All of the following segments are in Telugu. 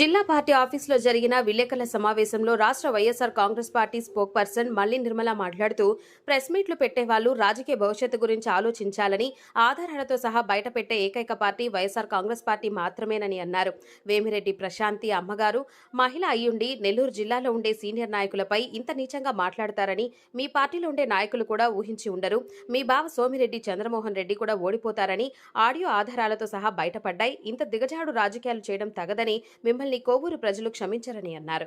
జిల్లా పార్టీ ఆఫీసులో జరిగిన విలేకరుల సమావేశంలో రాష్ట్ర YSR Congress party spokesperson Malli Nirmala మాట్లాడుతూ ప్రెస్ మీట్లు పెట్టేవాళ్ళు రాజకీయ భవిష్యత్తు గురించి ఆలోచించాలని ఆధారాలతో సహా బయట పెట్టే ఏకైక పార్టీ వైఎస్ఆర్ కాంగ్రెస్ పార్టీ మాత్రమేనని అన్నారు. వేమిరెడ్డి ప్రశాంతి అమ్మగారు మహిళ అయ్యుండి నెల్లూరు జిల్లాలో ఉండే సీనియర్ నాయకులపై ఇంత నీచంగా మాట్లాడతారని మీ పార్టీలో ఉండే నాయకులు కూడా ఊహించి ఉండరు. మీ బావ సోమిరెడ్డి చంద్రమోహన్ రెడ్డి కూడా ఓడిపోతారని ఆడియో ఆధారాలతో సహా బయటపడ్డాయి. ఇంత దిగజాడు రాజకీయాలు చేయడం తగదని మిమ్మల్ని కోవూరు ప్రజలు క్షమించరని అన్నారు.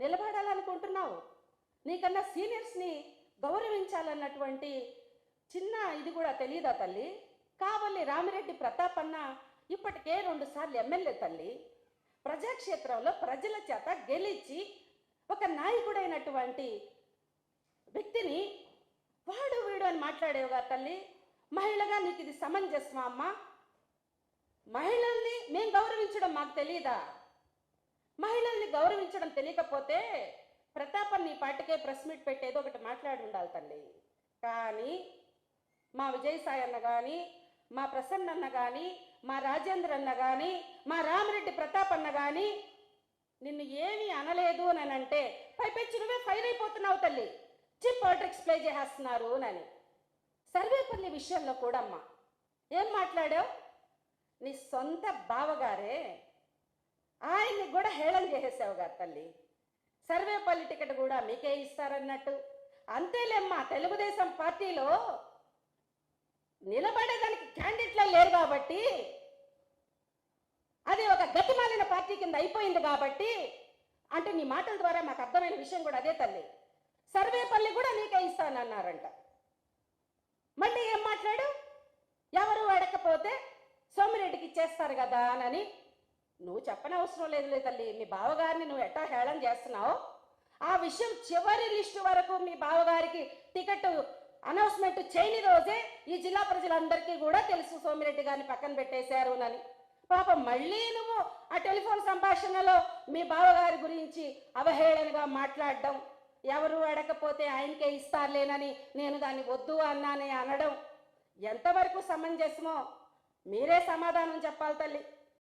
నిలబడాలనుకుంటున్నావు. నీకన్నా సీనియర్స్ని గౌరవించాలన్నటువంటి చిన్న ఇది కూడా తెలియదా తల్లి? కావల్లి రామిరెడ్డి ప్రతాప్ అన్న ఇప్పటికే రెండు సార్లు ఎమ్మెల్యే తల్లి. ప్రజాక్షేత్రంలో ప్రజల చేత గెలిచి ఒక నాయకుడైనటువంటి వ్యక్తిని వాడు వీడు అని మాట్లాడేవుగా తల్లి? మహిళగా నీకు ఇది సమంజస్వా అమ్మా? మహిళల్ని మేము గౌరవించడం మాకు తెలియదా మహిళల్ని గౌరవించడం తెలియకపోతే ప్రతాపన్ నీ పాటికే ప్రెస్ మీట్ పెట్టేదో ఒకటి మాట్లాడి ఉండాలి తల్లి. కానీ మా విజయసాయి అన్న కానీ మా ప్రసన్న అన్న కానీ మా రాజేంద్ర అన్న కానీ మా రామిరెడ్డి ప్రతాప్ అన్న కానీ నిన్ను ఏమీ అనలేదు అని అంటే పైపెచ్చి నువ్వే ఫైర్ అయిపోతున్నావు తల్లి. చిప్ పాలిటిక్స్ ప్లే చేసేస్తున్నారు అని. సర్వేపల్లి విషయంలో కూడా అమ్మా ఏం మాట్లాడావు? నీ సొంత బావగారే ఆయన్ని కూడా హేళన చేసేసావు తల్లి. సర్వేపల్లి టికెట్ కూడా మీకే ఇస్తారన్నట్టు. అంతేలేమ్మా తెలుగుదేశం పార్టీలో నిలబడేదానికి క్యాండిడేట్లో లేరు కాబట్టి అది ఒక గతిమాలిన పార్టీ కింద అయిపోయింది కాబట్టి అంటే నీ మాటల ద్వారా మాకు అర్థమైన విషయం కూడా అదే తల్లి. సర్వేపల్లి కూడా నీకే ఇస్తానన్నారంట. మళ్ళీ ఏం మాట్లాడు? ఇచ్చేస్తారు కదా అని నువ్వు చెప్పనవసరం లేదులే తల్లి. మీ బావగారిని నువ్వు ఎట్టా హేళన చేస్తున్నావు? ఆ విషయం చివరి లిస్టు వరకు మీ బావగారికి టికెట్ అనౌన్స్మెంట్ చేయని రోజే ఈ జిల్లా ప్రజలందరికీ కూడా తెలుసు సోమిరెడ్డి గారిని పక్కన పెట్టేశారు అని. పాపం మళ్ళీ నువ్వు ఆ టెలిఫోన్ సంభాషణలో మీ బావగారి గురించి అవహేళనగా మాట్లాడడం ఎవరు అడగకపోతే ఆయనకే ఇస్తారులేనని నేను దాన్ని వద్దు అన్నానే అనడం ఎంతవరకు సమంజసమో? మీరే సమాధానం చెప్పాలి తల్లి.